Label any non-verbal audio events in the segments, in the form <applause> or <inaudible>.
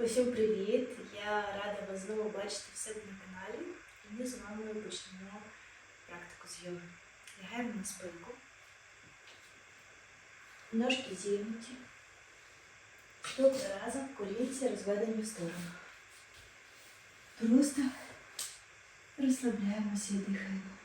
Усім привіт! Я рада вас знову бачити в себе на каналі. І ми з вами почнемо практику з йоги. Лягаємо на спинку. Ножки зігнуті. Стопи разом, колінці розведені в сторону. Просто розслабляємося і дихаємо.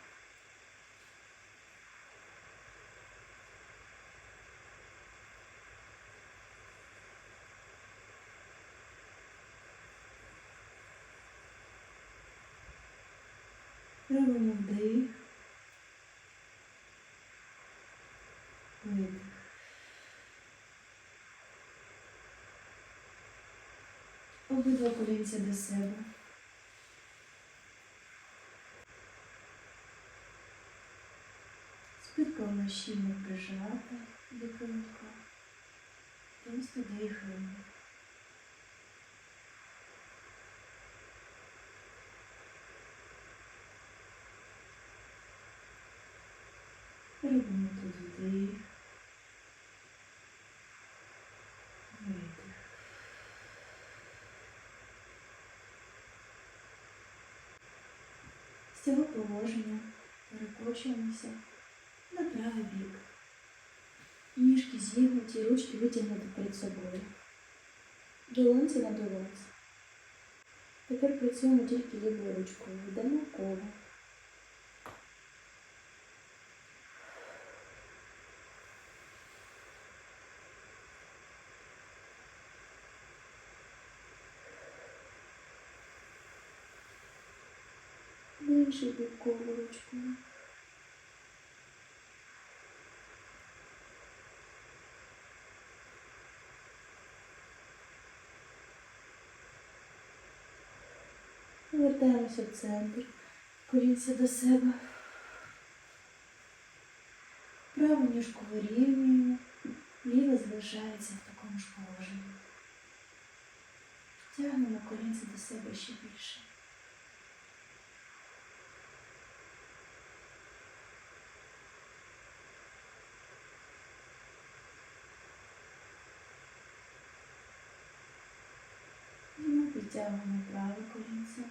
Робимо вдих. Видих. Обидва колінця до себе. Нас щільно прижата до килимка. Просто дихаємо. Робимо тут вдих. Видих. З цього положення перекочуємося на правий бік. Ніжки зігнуті, ручки витягнуті перед собою. Долонці на долонці. Тепер працюємо тільки лівою ручкою. Йдемо коло. В інший бік коло ручкою. Повертаємося в центр, колінця до себе. Праву ніжку вирівнюємо, ліва залишається в такому ж положенні. Тягнемо колінця до себе ще більше. І ми підтягуємо праве колінце.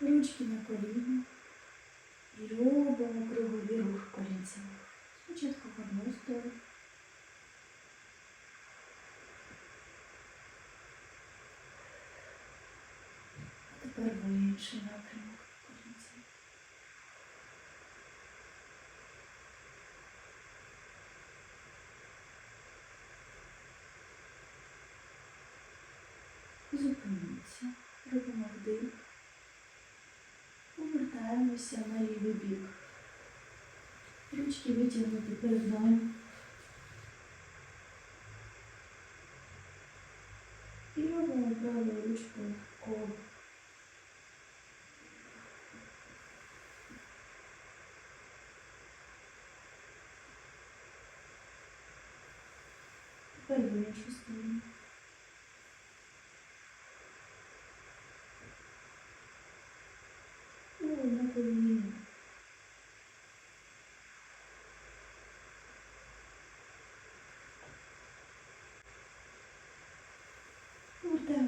Ручки на коліна. І робимо кругові рух колінцем. Спочатку в одну сторону. А тепер в інший напрямок колінцем. Зупиніться, робимо вдих, повертаємося на лівий бік. Ручки витягнуті перед нами. І робимо правою ручкою коло. Тепер в іншу сторону. Ну, на коліна.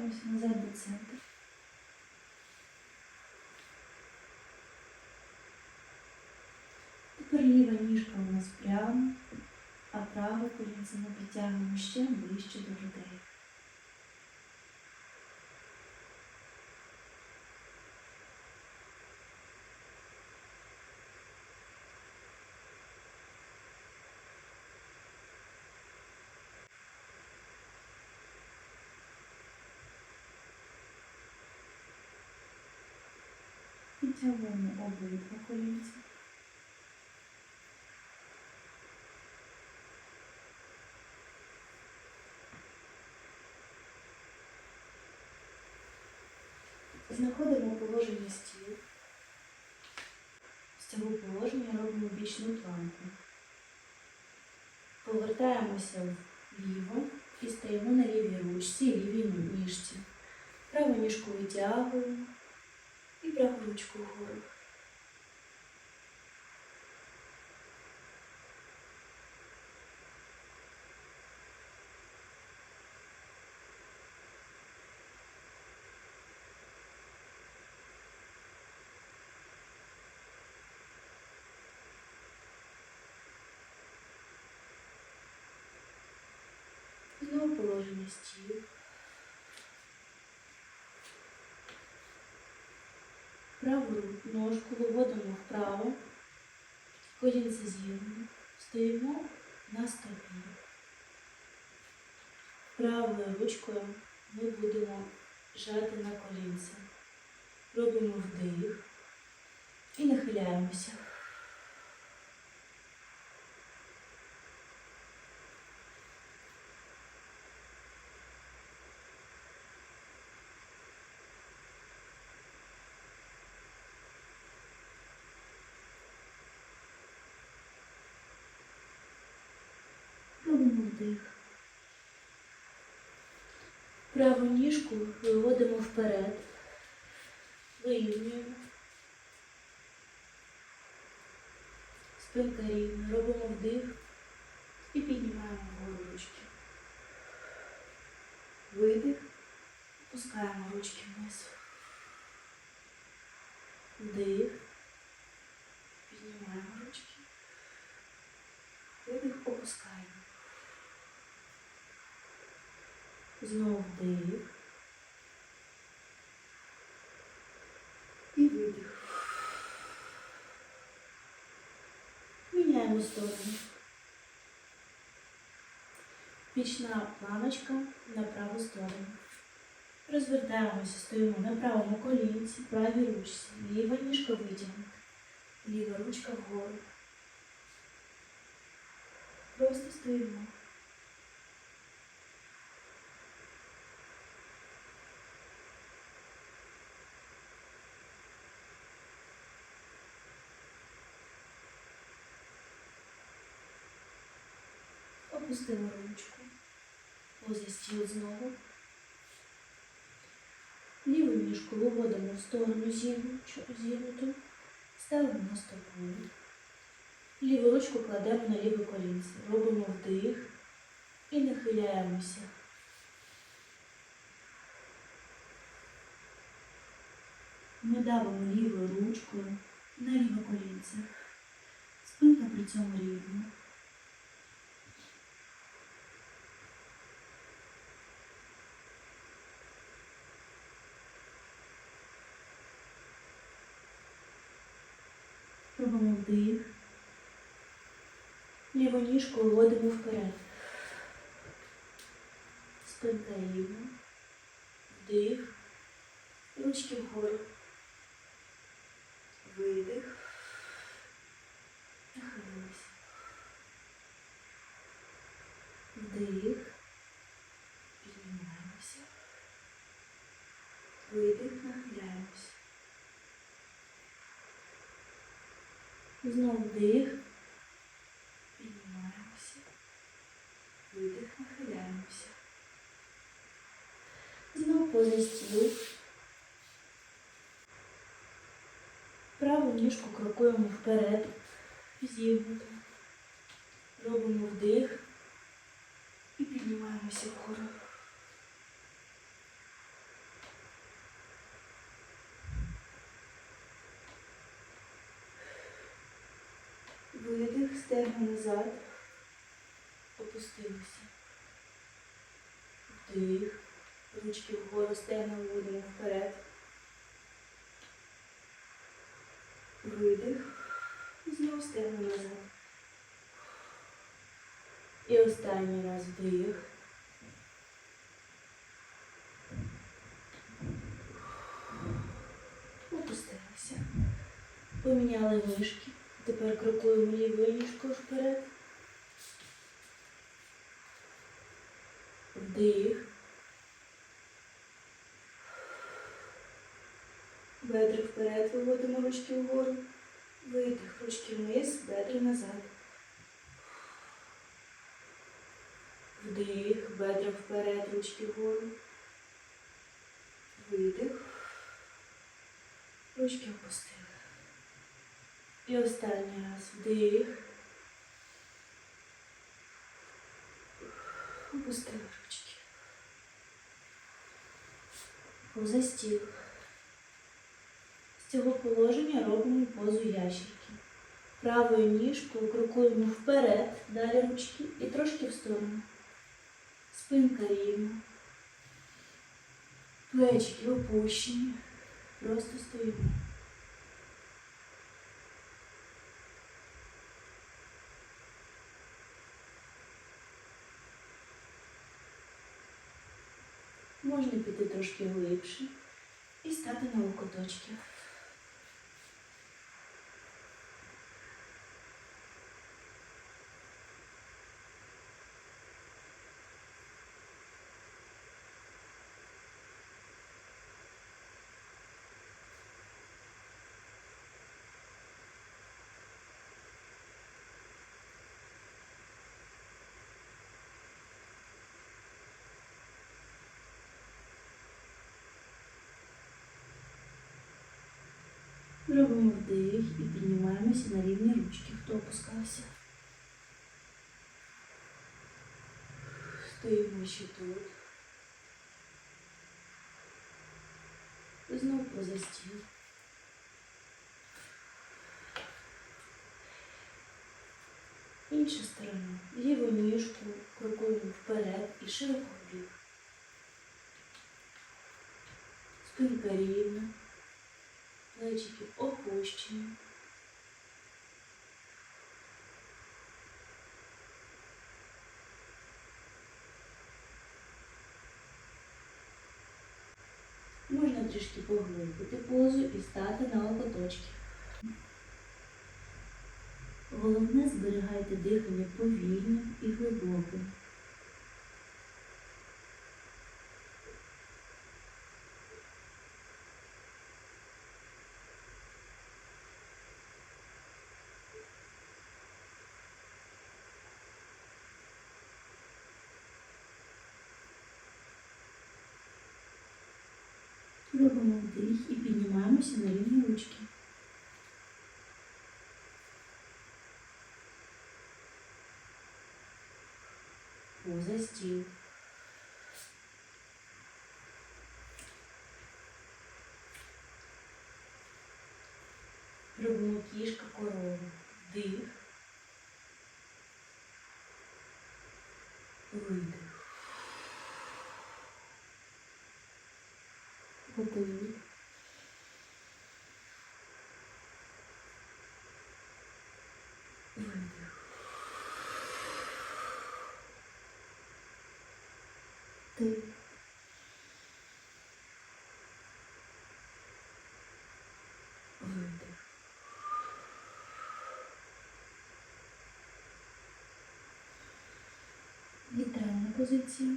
Повертаємося назад до центру. Тепер ліва ніжка у нас прямо, а праве колінце ми підтягуємо ще ближче до грудей. Підтягуємо обидва колінця. Знаходимо положення стіл. З цього положення робимо бічну планку. Повертаємося вліво і стоїмо на лівій ручці, лівій ніжці. Праву ніжку витягуємо і праву ручку вгору. положення стіл. Праву ножку виводимо вправо, колінце з'єднано, стоїмо на стопі. Правою ручкою ми будемо жати на колінце. Робимо вдих і нахиляємося. Робимо вдих. Праву ніжку виводимо вперед. Вирівнюємо. Спинка рівна. Робимо вдих і піднімаємо ручки. Видих. Опускаємо ручки вниз. Вдих. Піднімаємо ручки. Видих, опускаємо. Знову вдих. І видих. Міняємо сторону. Пічна планочка на праву сторону. Розвертаємося, стоїмо на правому колінці, правій ручці. Ліва ніжка витягнута. Ліва ручка вгору. Просто стоїмо. Опустимо ручку. Поза стіл знову. Ліву ніжку виводимо в сторону зігнуту, ставимо на стопу. Ліву ручку кладемо на ліве колінце. Робимо вдих і нахиляємося. Ми давимо лівою ручкою на ліве колінце. Спинка при цьому рівна. Робимо вдих. Ліву ніжку виводимо вперед. Спинка рівна. Вдих. Ручки вгору. Видих. Нахилилися. Вдих. Піднімаємося. Видих, нахиляємося. Знову вдих. Піднімаємося. Видих, нахиляємося. Знову поза стіл. Праву ніжку крокуємо вперед. Зігнуто. Робимо вдих і піднімаємося вгору. Видих, стегна назад. Опустилися. Вдих. Ручки вгору, стегна виводимо вперед. Видих. Знову стегна назад. І останній раз вдих. Опустилися. Поміняли ніжки. Тепер крокуємо лівою ніжкою вперед. Вдих. Бедра вперед, виводимо ручки вгору. Видих, ручки вниз, бедра назад. Вдих, бедра вперед, ручки вгору. Видих. Ручки опустили. І останній раз вдих. Опустили ручки. Поза стіл. З цього положення робимо позу ящерки. Правою ніжкою крокуємо вперед, далі ручки і трошки в сторону. Спинка рівна. Плечики опущені. Просто стоїмо. Можна піти трошки глибше і стати на локоточки. Робимо вдих і піднімаємося на рівні ручки, хто опускався. Стоїмо ще тут. Знов поза стіл. Інша сторона. Ліву ніжку крокуємо вперед і широко вбік. Спинка рівна. Плечики опущені. Можна трішки поглибити позу і стати на локоточки. Головне зберігайте дихання повільним і глибоким. Робимо вдих і піднімаємося на рівні ручки. Поза стіл. Робимо кішка корова. Вдих. Видих. Вдих. Видих. Вдих. Видих. Нейтральна позиція.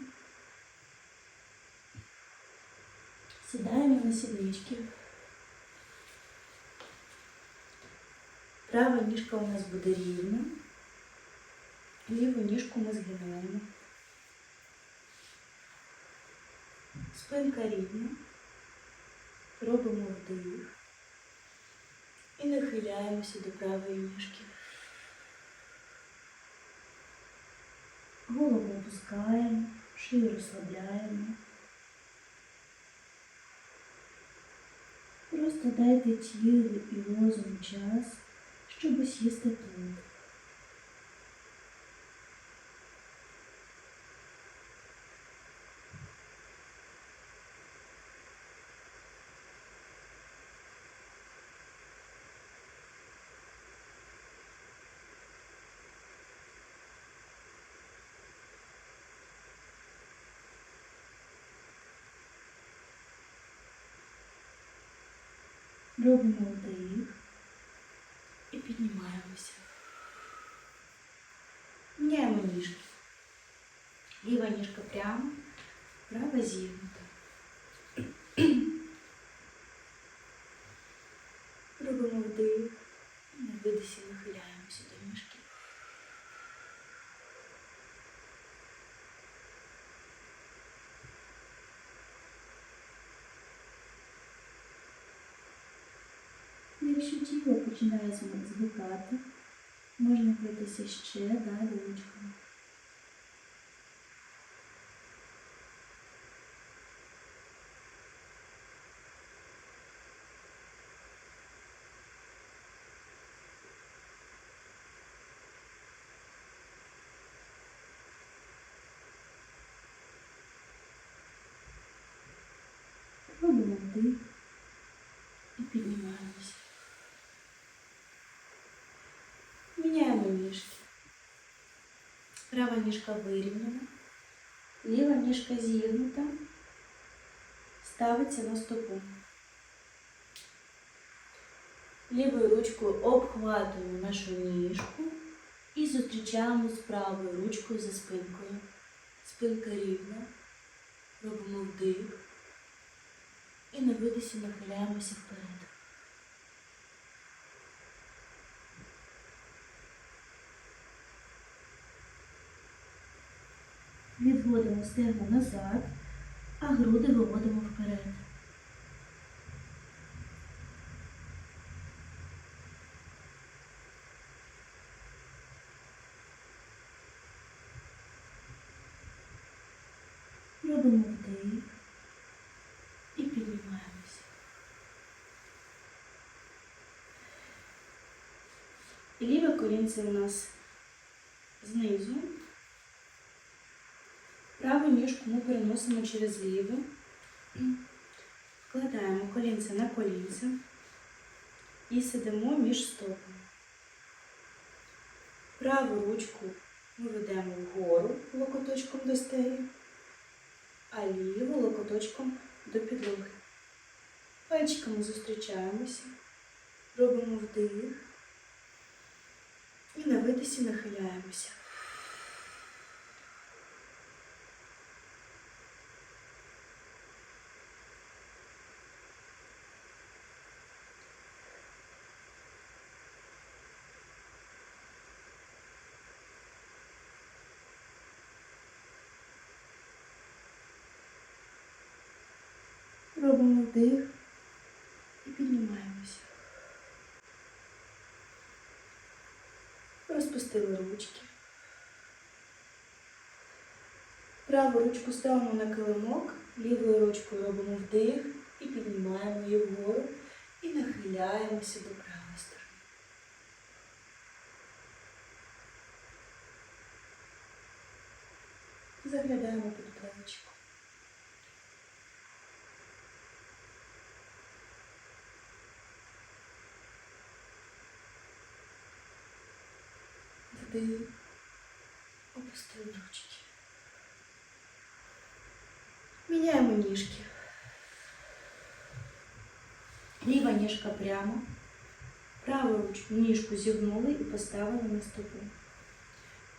Сідаємо на сіднички. Права ніжка у нас буде рівна. Ліву ніжку ми згинаємо. Спинка рівна. Робимо вдих. І нахиляємося до правої ніжки. Голову опускаємо, шию розслабляємо. Просто дайте тілу і розуму час, щоб сісти тут. Робимо вдих і піднімаємося. Міняємо ніжки. Ліва ніжка прямо, права зігнута. Якщо тіло починає звикати, можна битися ще далі ручками. Пробуємо дих. Права ніжка вирівняна, ліва ніжка зігнута, ставиться на стопу. Лівою ручкою обхватуємо нашу ніжку і зустрічаємо з правою ручкою за спинкою. Спинка рівна. Робимо вдих і на видисі нахиляємося вперед. Відводимо стегна назад, а груди виводимо вперед. Робимо вдих і піднімаємося. Ліве колінце у нас знизу. Праву ніжку ми переносимо через ліве. Вкладаємо колінце на колінце і сидимо між стопами. Праву ручку ми ведемо вгору локоточком до стелі, а ліву локоточком до підлоги. Пальчиками зустрічаємося, робимо вдих і на видисі нахиляємося. Робимо вдих і піднімаємося. Розпустили ручки. Праву ручку ставимо на килимок, лівою ручкою робимо вдих і піднімаємо її вгору і нахиляємося до правої сторони. Заглядаємо під Вдих. Опустили ручки. Міняємо ніжки. Ліва ніжка прямо. Праву ручку ніжку зігнули і поставили на стопу.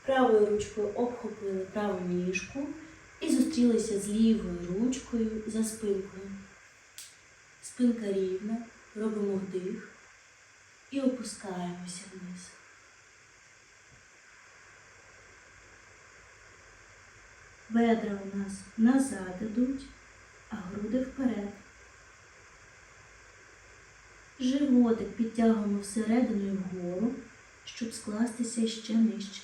Правою ручкою обхопили праву ніжку і зустрілися з лівою ручкою за спинкою. Спинка рівна, робимо вдих і опускаємося вниз. Бедра у нас назад ідуть, а груди вперед. Животик підтягуємо всередину і вгору, щоб скластися ще нижче.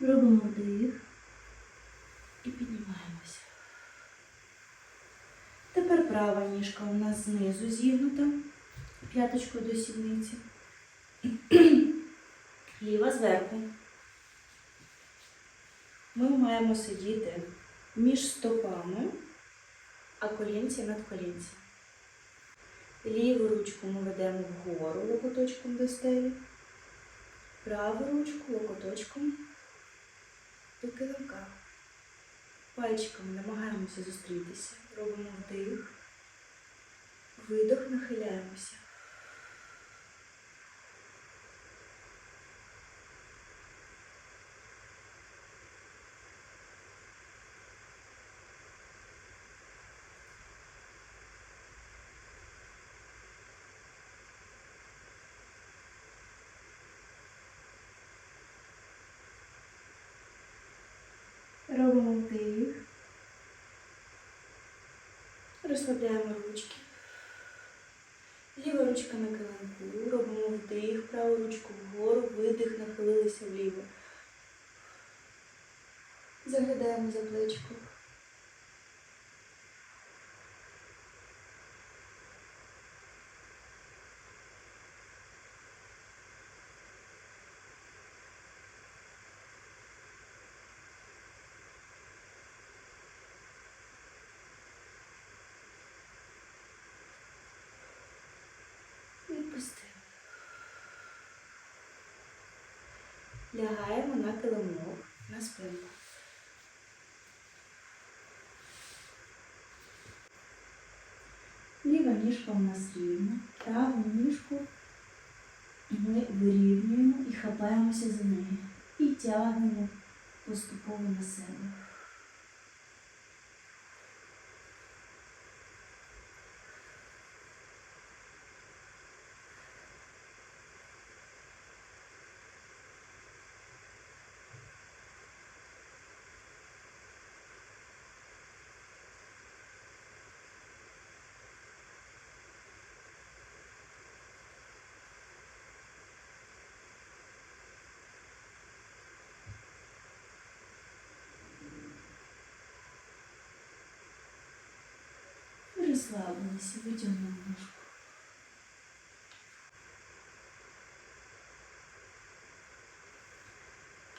Робимо вдих і піднімаємося. Тепер права ніжка у нас знизу зігнута, п'яточкою до сідниці. <clears throat> Ліва зверху. Ми маємо сидіти між стопами, а колінці над колінці. Ліву ручку ми ведемо вгору локоточком до стелі, праву ручку локоточком до килимка. Пальчиками намагаємося зустрітися. Робимо вдих, видох, нахиляємося. Робимо вдих. Розслабляємо ручки. Ліва ручка на килимку. Робимо вдих, праву ручку вгору, видих, нахилилися вліво. Заглядаємо за плечко. Лягаємо на килимок на спинку. Ліва ніжка у нас рівна, праву ніжку ми вирівнюємо і хапаємося за неї. І тягнемо поступово на себе. І розслабилися, витягнули ножку.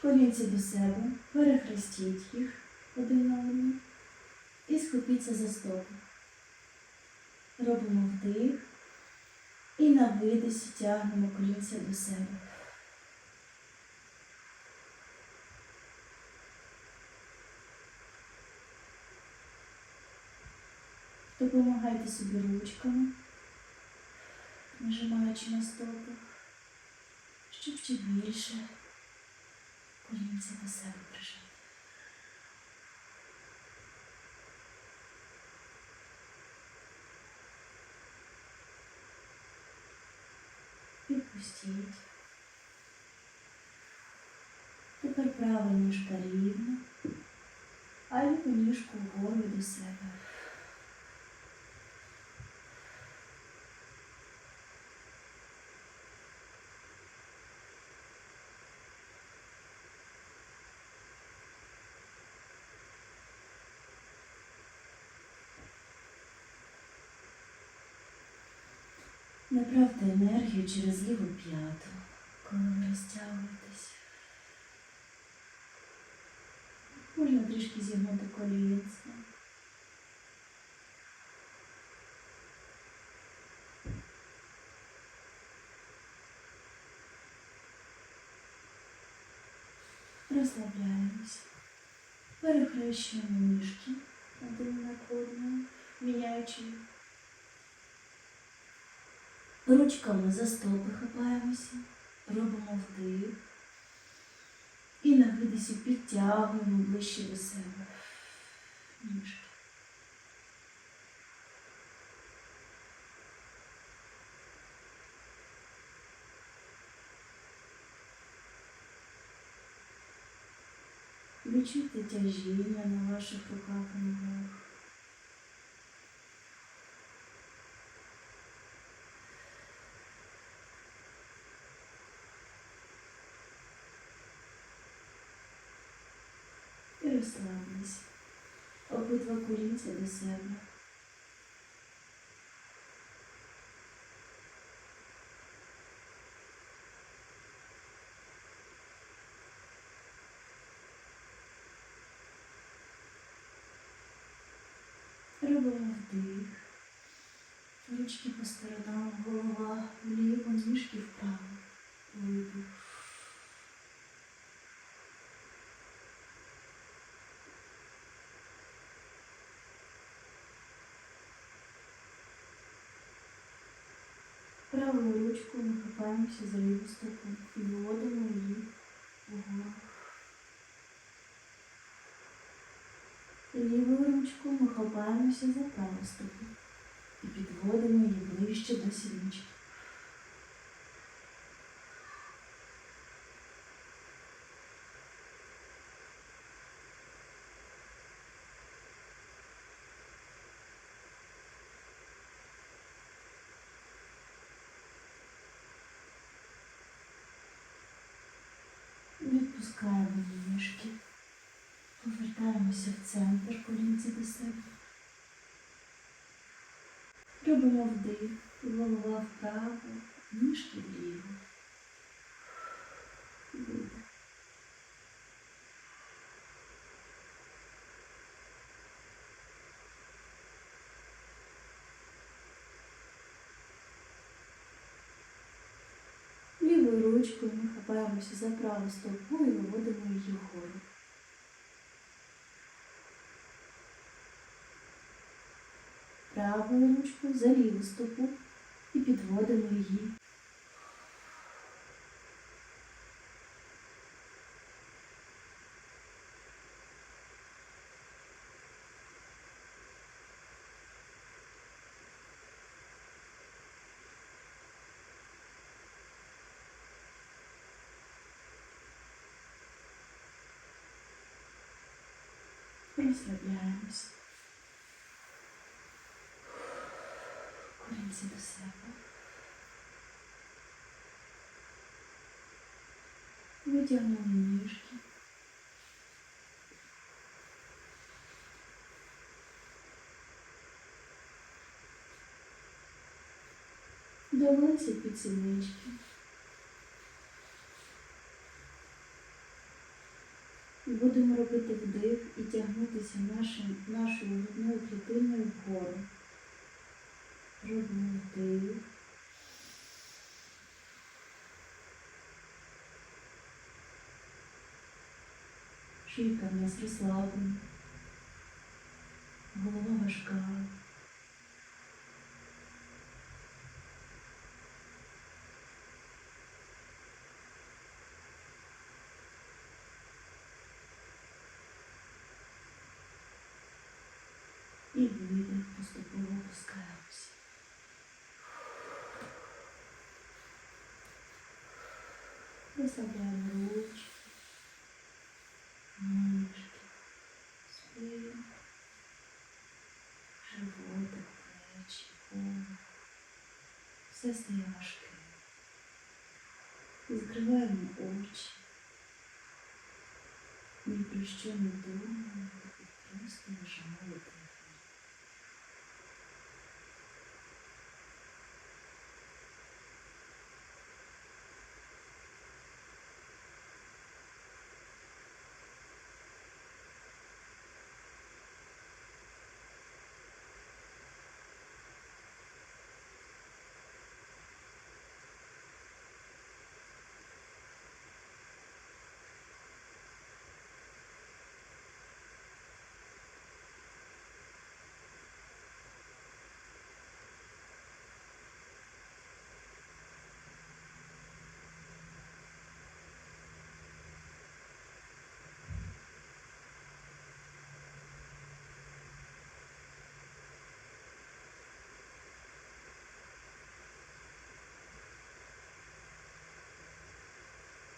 Колінці до себе, перехрестіть їх один на і схопіться за стопи. Робимо вдих і на видисі тягнемо колінця до себе. Допомагайте собі ручками, нажимаючи на стопи, щоб ще більше колінця до себе прижати. Відпустіть. Тепер права ніжка рівна, а ліву ніжку вгору до себе. Направте енергію через ліву п'яту, коли ви розтягуєтесь. Можна трішки зігнути колінце. Розслабляємося. Перехрещуємо ніжки один на одну, міняючи їх. Ручками за стопи хапаємося, робимо вдих і на видисі підтягуємо ближче до себе. Ніжки. Відчуйте тяжіння на ваших руках і ногах. І розслабились. Обидва колінця до себе. Робимо вдих. Ручки по сторонам, голова вліво, ніжки вправо. Видих. Правою ручкою ми хапаємося за ліву стопу і виводимо її вгору. Лівою ручкою ми хапаємося за праву стопу і підводимо її ближче до сіднички. Ніжки. Повертаємося в центр колінці до себе. Робимо вдих, голова вправо, ніжки вліво. Видих. Ліву Лівою ручкою ми хапаємося за праву стопу і виводимо її вгору. Правою ручкою за ліву стопу і підводимо її. Розслабляємося. Колінці до себе. Витягнули ніжки. Долонці під сіднички. Будемо робити вдих і тягнутися нашим, нашою грудною клітиною вгору. Робимо вдих. Шийка в нас розслаблена. Голова важка. І видих, поступово опускаємося. Розслабляємо ручки, ніжки, спину, животик, плечі, голову. Все стає важким. Закриваємо очі. Ні про що не думаємо, просто лежимо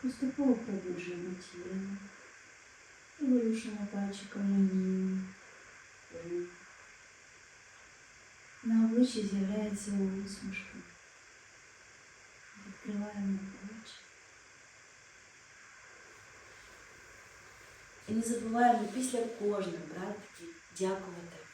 Поступово пробуджуємо тіло. Вирушимо пальчиками ніг, рук. На обличчі з'являється усмішка. Відкриваємо очі. І не забуваємо після кожної практики дякувати